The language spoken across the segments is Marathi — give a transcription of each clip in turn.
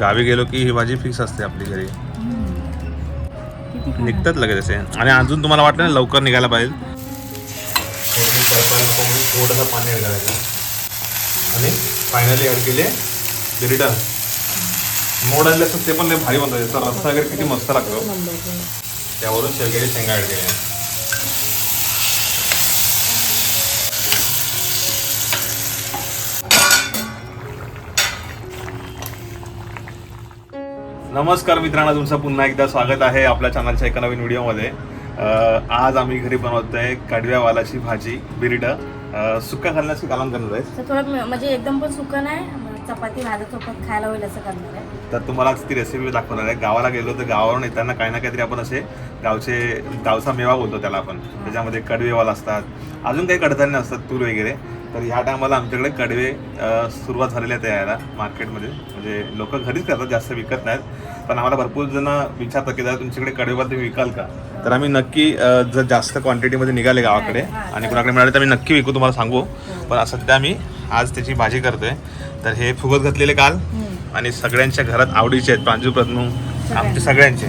गावी गेलो की ही भाजी फिक्स असते आपली घरी? निघतात लगेच असे. आणि अजून तुम्हाला वाटलं ना लवकर निघायला पाहिजे. थोडंसं पाणी ॲड करायचं. आणि फायनली ॲड केले बिरिटा मोड आणले असतात ते पण लय भारी बनतात. त्याचा रस्सा वगैरे किती मस्त लागतो. त्यावरून शेवग्याची शेंगा ॲड केल्या. नमस्कार मित्रांनो तुमचं पुन्हा एकदा स्वागत आहे आपल्या चॅनलच्या एका नवीन व्हिडिओमध्ये. आज आम्ही घरी बनवतोय कडव्या वालाची भाजी बिरिड. सुक्का घालण्याचं कालवण करणार आहे तर थोडं म- म्हणजे एकदम पण सुकं नाही चपाती खायला होईल असं करणार आहे तर तुम्हाला आज ती रेसिपी दाखवणार आहे. गावाला गेलो तर गावावरून येताना काही ना काहीतरी आपण असे गावचे गावचा मेवा बोलतो त्याला आपण. त्याच्यामध्ये कडवेवाल असतात. अजून काही कडधान्य असतात तूर वगैरे. तर ह्या टायमाला आमच्याकडे कडवे सुरुवात झालेल्या आहेत यायला मार्केटमध्ये. म्हणजे लोक घरीच करतात जास्त विकत नाहीत. पण आम्हाला भरपूर जण विचारतात की दादा तुमच्याकडे कडवेवाल तुम्ही विकाल का? तर आम्ही नक्की जर जास्त क्वांटिटीमध्ये निघाले गावाकडे. आणि कुणाकडे मिळाले तर आम्ही नक्की विकू तुम्हाला सांगू. पण सध्या आम्ही आज त्याची भाजी करतोय. तर हे फुगत घातलेले काल. आणि सगळ्यांच्या घरात आवडीचे आहेत प्रांजू प्रज्ञू आमचे सगळ्यांचे.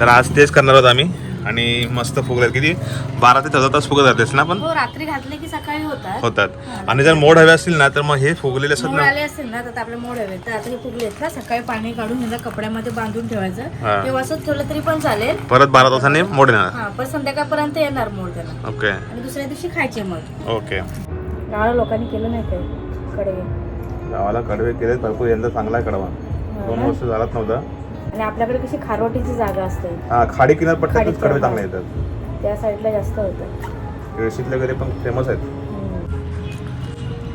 तर आज तेच करणार आहोत आम्ही. आणि मस्त फुगले किती? बारा ते चौदा तास फुगत जातेस ना पण? हो रात्री घातले की सकाळी होतात. होतात. आणि जर मोड हवे असतील ना तर मग हे फुगलेले असतात मोड ना आले असतील ना तर आपले मोड हवे तर आता हे फुगलेत ना सकाळी पाणी काढून ह्याला कपड्यामध्ये बांधून हा. ठेवायचं ते वसत ठेवलं तरी पण चालेल. परत बारा तासांनी मोड येणार. हा पण संध्याकाळपर्यंत येणार मोड त्याला. ओके. आणि दुसऱ्या दिवशी खायचे मग. ओके. गावाला लोकांनी केलं नाही काय कडे गावाला कडवे केले भरपूर. यंदा चांगला कडवा. दोन वर्ष झालाच नव्हता. आणि आपल्याकडे कशी खारोटीची जागा असते. हा खाडी किनारपट्ट्यातच कडवे चांगले. येतात. त्या साईडला जास्त होतं. रेशीतले वगैरे पण फेमस आहेत.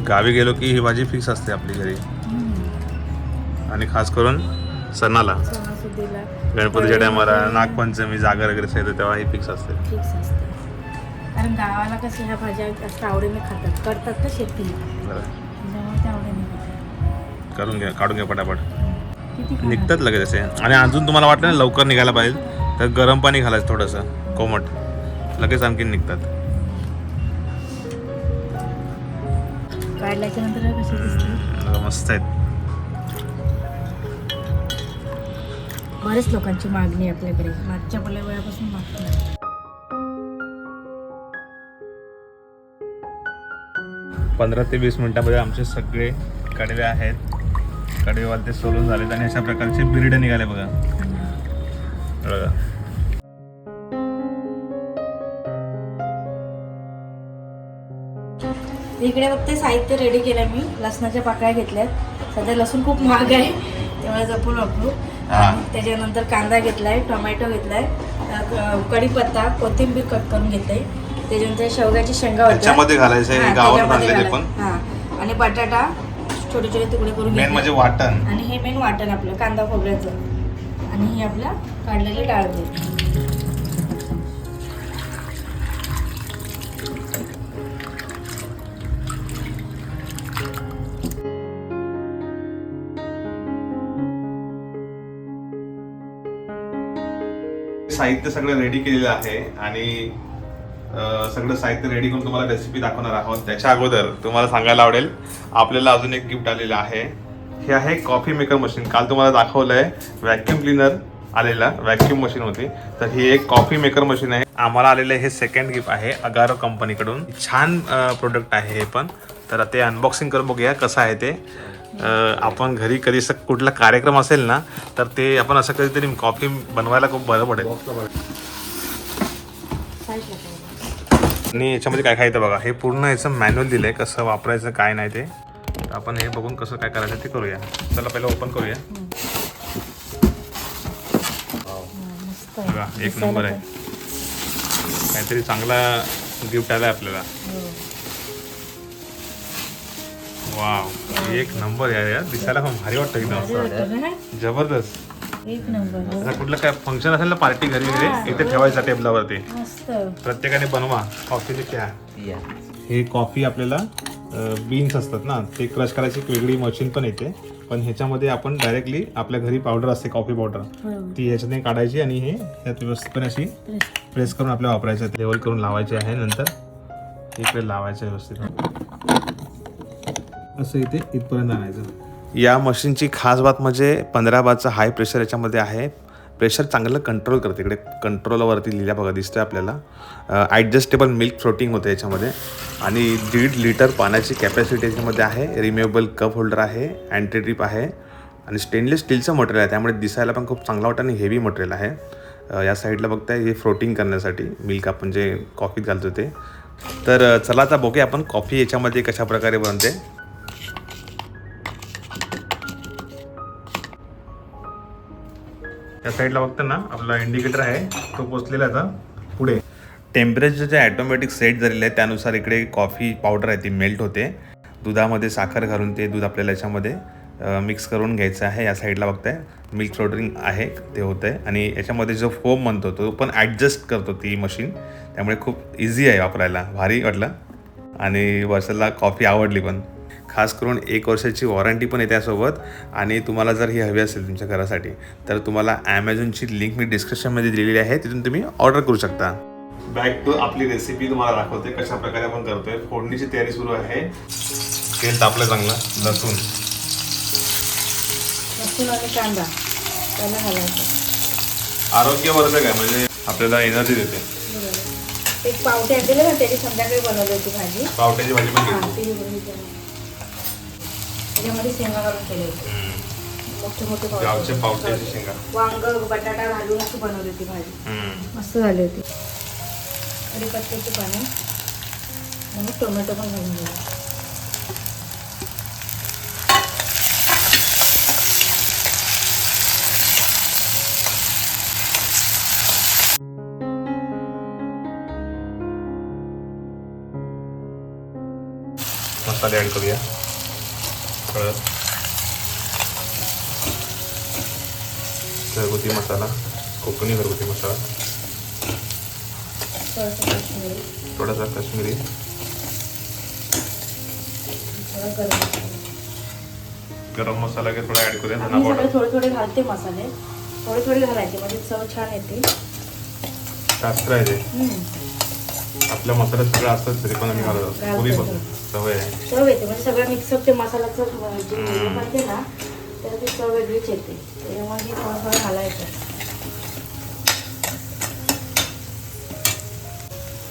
गावी गेलो की ही भाजी फिक्स असते आपली घरी. आणि खास करून सणाला. सणासुदीला. गणपतीच्या टायमाला नागपंचमी जागर वगैरे असं येतं तेव्हा ही फिक्स असते. फिक्स असते. कारण गावाला कशा ह्या भाज्या जास्त आवडीने खातात. करतात ना शेती. बरं. त्यामुळे त्या आवडीने खातात करून घ्या काढून घ्या पटापट? निघतात लगेच असे. आणि अजून तुम्हाला वाटलं ना लवकर निघायला पाहिजे. तर गरम पाणी घालायचं थोडंसं. कोमट. लगेच आणखीन निघतात. मस्त आहेत. बरेच लोकांची मागणी आपल्याकडे. मागच्या पहिल्या वेळापासून मागतात पंधरा ते वीस मिनिटामध्ये आमचे सगळे कडवे आहेत. कडवेवाल ते सोलून झालेत आणि अशा प्रकारचे बिर्ड निघाले बघा. बघा. इकडे फक्त साहित्य रेडी केलं मी. लसणाच्या पाकळ्या घेतल्यात. सध्या लसूण खूप महाग आहे तेव्हा जपून वापरू. त्याच्यानंतर कांदा घेतलाय टोमॅटो घेतलाय कढीपत्ता कोथिंबीर कट करून घेतलंय. त्याच्यानंतर शेवग्याची शेंगा होत्या. घालायचं आणि बटाटा छोटे छोटे तुकडे करून मेन. म्हणजे वाटण. आणि हे मेन वाटण आपलं कांदा खोबऱ्याचं. आणि हे आपलं काढलेलं डाळ साहित्य सगळं रेडी केलेलं आहे आणि सगळं साहित्य रेडी करून तुम्हाला रेसिपी दाखवणार आहोत. त्याच्या अगोदर तुम्हाला सांगायला आवडेल आपल्याला अजून एक गिफ्ट आलेलं आहे. हे आहे कॉफी मेकर मशीन काल तुम्हाला दाखवलंय व्हॅक्युम क्लिनर आलेला व्हॅक्युम मशीन होती. तर ही एक कॉफी मेकर मशीन आहे. आम्हाला आलेलं हे सेकंड गिफ्ट आहे अगारो कंपनीकडून छान प्रोडक्ट आहे हे पण. तर ते अनबॉक्सिंग करून बघूया कसं आहे ते. आपण घरी कधी असं कुठला कार्यक्रम असेल ना तर ते आपण असं कधीतरी कॉफी बनवायला खूप बरं पडेल साईडला ठेवा. आणि याच्यामध्ये काय खायचं बघा हे पूर्ण याचं मॅन्युअल दिलंय कसं वापरायचं काय नाही ते तर आपण हे बघून कसं काय करायचं ते करूया चला पहिलं ओपन करूया हा, मस्त आहे. बघा एक नंबर आहे. काहीतरी चांगला गिफ्ट आलाय आपल्याला हो. वाव एक नंबर यार यार दिसायला पण भारी वाटतं एकदम? जबरदस्त एक नंबर आता कुठलं काय फंक्शन असेल ना पार्टी घरी वगैरे इथे ठेवायचं टेबलावरती मस्त. प्रत्येकाने बनवा कॉफीने चहा. हे कॉफी आपल्याला बीन्स असतात ना ते क्रश करायची एक वेगळी मशीन पण येते. पण ह्याच्यामध्ये आपण डायरेक्टली आपल्या घरी पावडर असते कॉफी पावडर बरोबर. ती ह्याच्याने काढायची आणि हे त्यात व्यवस्थितपणे अशी प्रेस. करून आपल्याला वापरायचं लेवल करून लावायचे आहे नंतर. इकडे लावायचं व्यवस्थित असं इथे इथपर्यंत आणायचं. या मशीनची खास बात म्हणजे पंधरा बारचं हाय प्रेशर याच्यामध्ये आहे. प्रेशर चांगलं कंट्रोल करते इकडे. कंट्रोलवरती लिहिल्या बघा दिसतं आपल्याला. ॲडजस्टेबल मिल्क फ्लोटिंग होते याच्यामध्ये. आणि दीड लिटर पाण्याची कॅपॅसिटी याच्यामध्ये आहे. रिम्युएबल कप होल्डर आहे. अँटी ड्रिप आहे. आणि स्टेनलेस स्टीलचं मटेरियल आहे. त्यामुळे दिसायला पण खूप चांगला वाटतं आणि हेवी मटेरियल आहे. या साईडला बघताय हे फ्लोटिंग करण्यासाठी मिल्क आपण जे कॉफीत घालतो ते. तर चला आता बघूया आपण कॉफी याच्यामध्ये कशा प्रकारे बनते. त्या साईडला बघतो ना आपला इंडिकेटर आहे तो पोचलेला आहे आता पुढे. टेम्परेचर जे ॲटोमॅटिक सेट झालेलं आहे त्यानुसार इकडे कॉफी पावडर आहे ती मेल्ट होते. दुधामध्ये साखर घालून ते दूध आपल्याला याच्यामध्ये मिक्स करून घ्यायचं आहे या साईडला बघताय. मिल्क फ्लोटरिंग आहे ते होतं आहे आणि याच्यामध्ये जो फोम म्हणतो तो पण ॲडजस्ट करतो ती मशीन त्यामुळे खूप इझी आहे वापरायला. भारी वाटलं. आणि वर्षाला कॉफी आवडली पण. खास करून एक वर्षाची वॉरंटी पण येते यासोबत आणि तुम्हाला जर ही हवी असेल तुमच्या घरासाठी तर तुम्हाला ॲमेझॉनची लिंक मी डिस्क्रिप्शनमध्ये दिलेली आहे. तिथून तुम्ही ऑर्डर करू शकता. बॅक टू आपली रेसिपी तुम्हाला दाखवते कशा प्रकारे आपण करतोय. फोडणीची तयारी सुरू आहे. तेल तापलं चांगलं. लसूण. लसूण आणि कांदा. त्याला घालायचं आरोग्यवर्धक आहे म्हणजे आपल्याला एनर्जी देते. एक पावटे आणलेले ना त्याची संध्याकाळी बनवली होती भाजी. पावट्याची भाजी पण त्याच्यामध्ये शेंगा घालून केले होते. मोठे मोठे पावट्याची शेंगा. वांग बटाटा घालून अशी बनवली होती भाजी. हम्म. मस्त झाली होती. कढीपत्त्याची पानं. आणि टोमॅटो पण घालून दिला मसाले ॲड करूया. हळद घरगुती मसाला कोकणी घरगुती मसाला. थोडंसं काश्मीरी. गरम मसाला. काही थोडा ॲड करूया धना पावडर थोडे थोडे घालते मसाले. थोडे थोडे घालायचे म्हणजे चव छान येते. शास्त्र आहे ते. आपल्या मसाल्यात सगळं असतं तरी पण आम्ही घालत असतो. पूर्वीपासून सवय आहे चव येते. म्हणजे सगळं मिक्सअप ते मसाल्याचं जे ना तर ती चव वेगळीच येते. त्याच्यामुळे हे थोडं थोडं घालायचं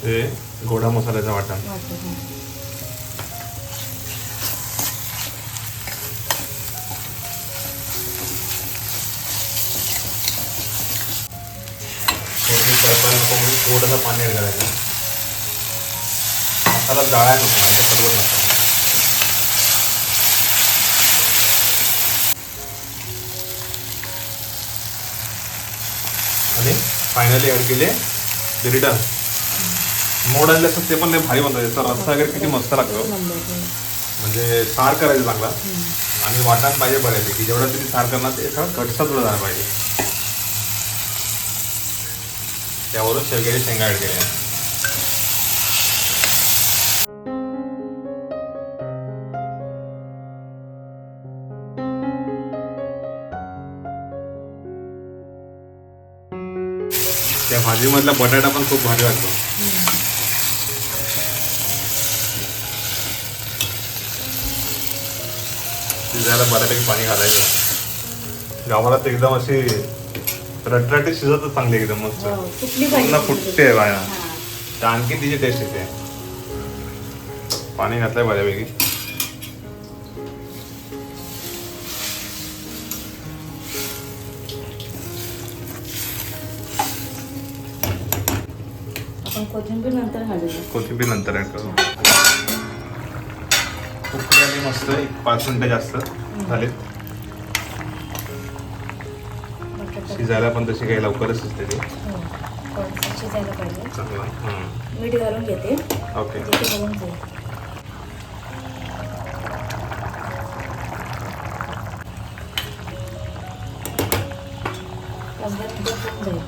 हे गोडा मसाल्याचा वाटण वाटतं, हं. म्हणून थोडंसं पाणी करायचं मसाला जाळाय नको म्हणजे पटवत नसतो आणि फायनली ॲड केले रिटर्न मोड आणले असतात ते पण लय भारी बनतात त्याचा रस्सा वगैरे किती मस्त लागतो. म्हणजे सार करायचं चांगला. आणि वाटण पाहिजे बऱ्यापैकी जेवढा तुम्ही सार करणार ते एका कटसा तुला झाला पाहिजे. त्यावरून शेवग्याची शेंगा ॲड केल्या. भाजीमधला बटाटा पण खूप भारी लागतो शिजायला बऱ्यापैकी पाणी घालायचं. गावाला तर एकदम अशी रटरटी शिजतच चांगली एकदम मस्त. हो, पूर्ण फुटते बाया. तर आणखी तिची टेस्ट येते. पाणी घातलंय बऱ्यापैकी. आपण कोथिंबीर नंतर घालूया. कोथिंबीर नंतर ऍड करू. उकळी आली मस्त एक पाच मिनिटं जास्त बटाटा. शिजायला पण तशी काही लवकरच शिजते ती. हो, शिजायला पाहिजे. चांगलं. मीठ घालून घेते. ओके.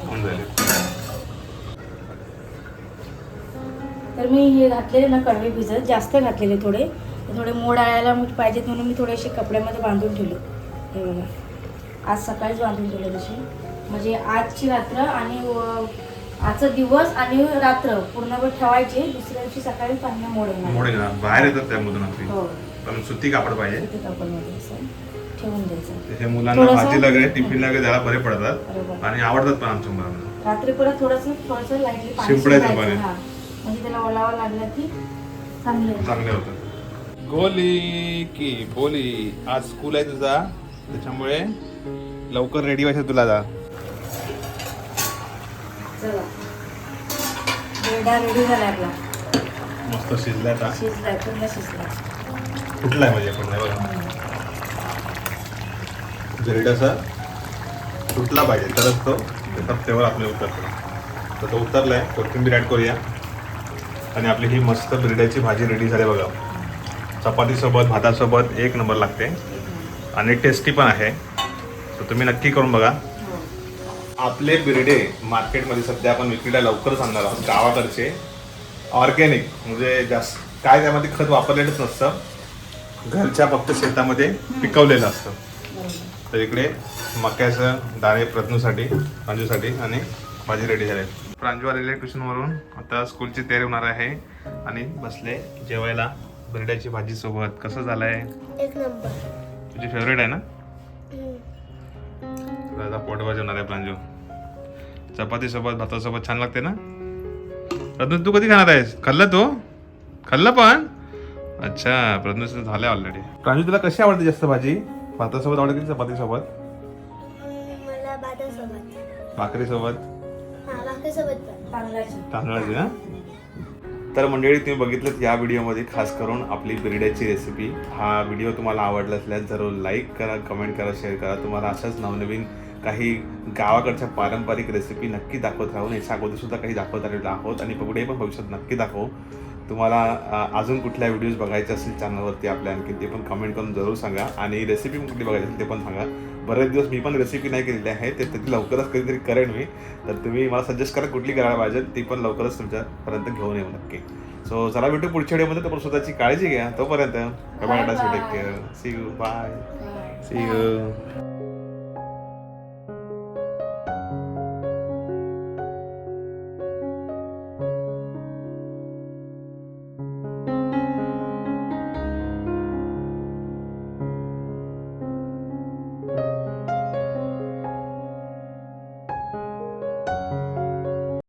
होऊन जाईल. तर मी हे घातलेले ना कडवे भिजत जास्त घातलेले थोडे. थोडे मोड आळायला मी पाहिजेत म्हणून मी थोडेसे कपड्यामध्ये बांधून ठेवले. हे बघा. आज सकाळीच बांधून ठेवले तसे. म्हणजे आजची रात्र आणि आजचा दिवस आणि रात्र पूर्णभर ठेवायचे. दुसऱ्या दिवशी सकाळी पाणी मोड येणार. बाहेर येतात त्यामधून हो. पण सुती कापड पाहिजे. कापडमध्ये असं ठेवून द्यायचं. हे मुलांना वगैरे वगैरे द्यायला बरे पडतात. आणि आवडतात पण आमच्या मुलांना. रात्री परत थोडंसं थोडंसं लाईटली शिंपडायचं, पाणी. म्हणजे त्याला ओलावा लागला की चांगलं आहे. चांगले होतात गोली की बोली? आज स्कूल आहे तुझा. त्याच्यामुळे लवकर रेडी व्हायचं तुला जा. चला. बेडा रेडी झाला आपला. मस्त शिजलाय पूर्ण शिजला कुठला आहे म्हणजे नाही बघा. ब्रेड असा तुटला पाहिजे तरच तो त्याचा फ्लेवर आपल्याला उतरतो तर तो उतरलाय कोथिंबीर ॲड करूया. आणि आपली ही मस्त बिरड्याची भाजी रेडी झाली बघा. चपातीसोबत भातासोबत एक नंबर लागते. आणि टेस्टी पण आहे. तर तुम्ही नक्की करून बघा. आपले बिर्डे मार्केटमध्ये सध्या आपण विक्रीला लवकरच आणणार आहोत. गावाकडचे ऑर्गॅनिक म्हणजे जास्त काय त्यामध्ये खत वापरलेलंच नसतं. घरच्या फक्त शेतामध्ये पिकवलेलं असतं. तर इकडे मक्याचं दाणे प्रज्ञूसाठी अंजूसाठी आणि भाजी रेडी झाले प्रांजू आलेले ट्युशनवरून. आता स्कूलची तयारी होणार आहे आणि बसले जेवायला बिरड्याची भाजी सोबत. कसं झालंय? एक नंबर तुझी फेवरेट आहे ना. तुला आता पोट वाजवणार आहे प्रांजू. चपाती सोबत भातासोबत छान लागते ना? प्रज्ञू तू कधी खाणार आहेस? खाल्लं तू? खाल्लं पण? अच्छा प्रज्ञू झालं ऑलरेडी प्रांजू तुला कशी आवडते जास्त भाजी? भातासोबत आवडते की चपातीसोबत? हम्म, मला हा पण. तांदळाची. तांदळाची ना तर मंडळी तुम्ही बघितलं या व्हिडिओमध्ये खास करून आपली बिरड्याची रेसिपी हा व्हिडिओ तुम्हाला आवडला असल्यास जरूर लाईक करा कमेंट करा शेअर करा. तुम्हाला अशाच नवनवीन काही गावाकडच्या पारंपरिक रेसिपी नक्की दाखवत राहून याच्या अगोदर सुद्धा काही दाखवत आलेलो आहोत. आणि पुढे पण भविष्यात नक्की दाखवू. तुम्हाला अजून कुठल्या व्हिडिओज बघायचे असतील चॅनलवरती आपल्या आणखी ते पण कमेंट करून जरूर सांगा. आणि रेसिपी पण कुठली बघायची असेल ते पण सांगा. बरेच दिवस मी पण रेसिपी नाही केलेली आहे ते त्याची लवकरच कधीतरी करेन मी. तर तुम्ही मला सजेस्ट करा कुठली करायला पाहिजे ती पण लवकरच तुमच्यापर्यंत घेऊन येऊ नक्की. सो चला भेटू पुढच्या व्हिडिओमध्ये तर स्वतःची काळजी घ्या. तोपर्यंत see you bye? See you